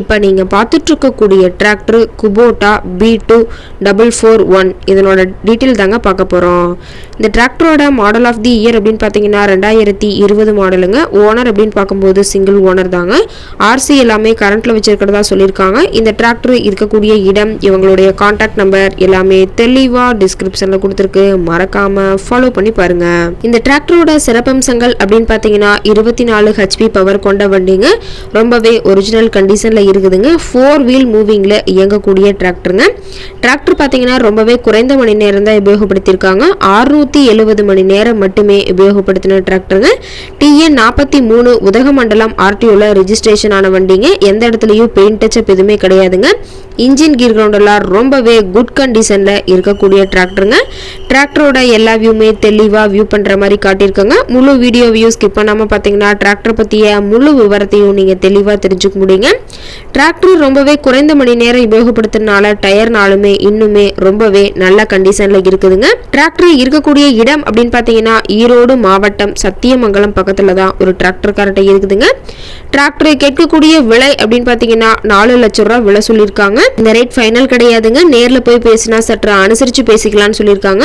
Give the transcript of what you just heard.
இப்போ நீங்கள் பார்த்துட்ருக்கக்கூடிய tractor Kubota B two double four one இதனோட டீட்டெயில் தாங்க பார்க்க போகிறோம் இந்த டிராக்டரோட மாடல் ஆஃப் தி இயர் அப்படின்னு பார்த்தீங்கன்னா ரெண்டாயிரத்தி இருபது மாடலுங்க ஓனர் அப்படின்னு பார்க்கும்போது சிங்கிள் ஓனர் தாங்க. ஆர்சி எல்லாமே கரண்ட்டில் வச்சிருக்கிறதா சொல்லியிருக்காங்க. இந்த டிராக்டர் இருக்கக்கூடிய இடம் இவங்களுடைய காண்டாக்ட் நம்பர் எல்லாமே தெளிவாக டிஸ்கிரிப்ஷனில் கொடுத்துருக்கு. மறக்காமல் ஃபாலோ பண்ணி பாருங்கள் இந்த டிராக்டரோட சிறப்பம்சங்கள் அப்படின்னு பார்த்தீங்கன்னா இருபத்தி நாலு ஹெச்பி பவர் கொண்ட வண்டிங்க. ரொம்பவே ஒரிஜினல் கண்டிஷனில் இருக்குதுங்க. ஃபோர் வீல் மூவிங்கில் இயங்கக்கூடிய டிராக்டருங்க டிராக்டர் பார்த்தீங்கன்னா ரொம்பவே குறைந்த மணி நேரம் தான் உபயோகப்படுத்தியிருக்காங்க. ஆறுநூற்றி எழுபது மணி நேரம் மட்டுமே உபயோகப்படுத்தின டிராக்டருங்க டிஎன் நாற்பத்தி மூணு உதகமண்டலம் ஆர்டிஓவில் ரிஜிஸ்ட்ரேஷன் ஆன வண்டிங்க. எந்த இடத்துலையும் பெயிண்ட் டச்சப் எதுவுமே கிடையாதுங்க. இன்ஜின் கீர் கிரவுண்டெல்லாம் ரொம்பவே குட் கண்டிஷனில் இருக்கக்கூடிய டிராக்டருங்க டிராக்டரோட எல்லா வியூமே தெளிவாக வியூ பண்ணுற மாதிரி காட்டியிருக்காங்க. முழு வீடியோ வியூ ஸ்கிப் பண்ணாமல் பார்த்தீங்கன்னா டிராக்டர் பற்றிய முழு விவரத்தையும் நீங்கள் தெளிவாக தெரிஞ்சுக்க முடியுங்க. டிராக்டர் ரொம்பவே குறைந்த மணி நேரம் உபயோகப்படுத்துறதுனால டயர்னாலுமே இன்னுமே ரொம்பவே நல்ல கண்டிஷனில் இருக்குதுங்க. டிராக்டர் இருக்கக்கூடிய இடம் அப்படின்னு பார்த்தீங்கன்னா ஈரோடு மாவட்டம் சத்தியமங்கலம் பக்கத்தில் தான் ஒரு டிராக்டர் இருக்குதுங்க. டிராக்டர் கேட்கக்கூடிய விலை அப்படின்னு பார்த்தீங்கன்னா நாலு லட்சம் ரூபா விலை சொல்லியிருக்காங்க. இந்த ரேட் ஃபைனல் கிடையாதுங்க. நேரில் போய் பேசினா சற்று அனுசரித்து பேசிக்கலாம்னு சொல்லியிருக்காங்க.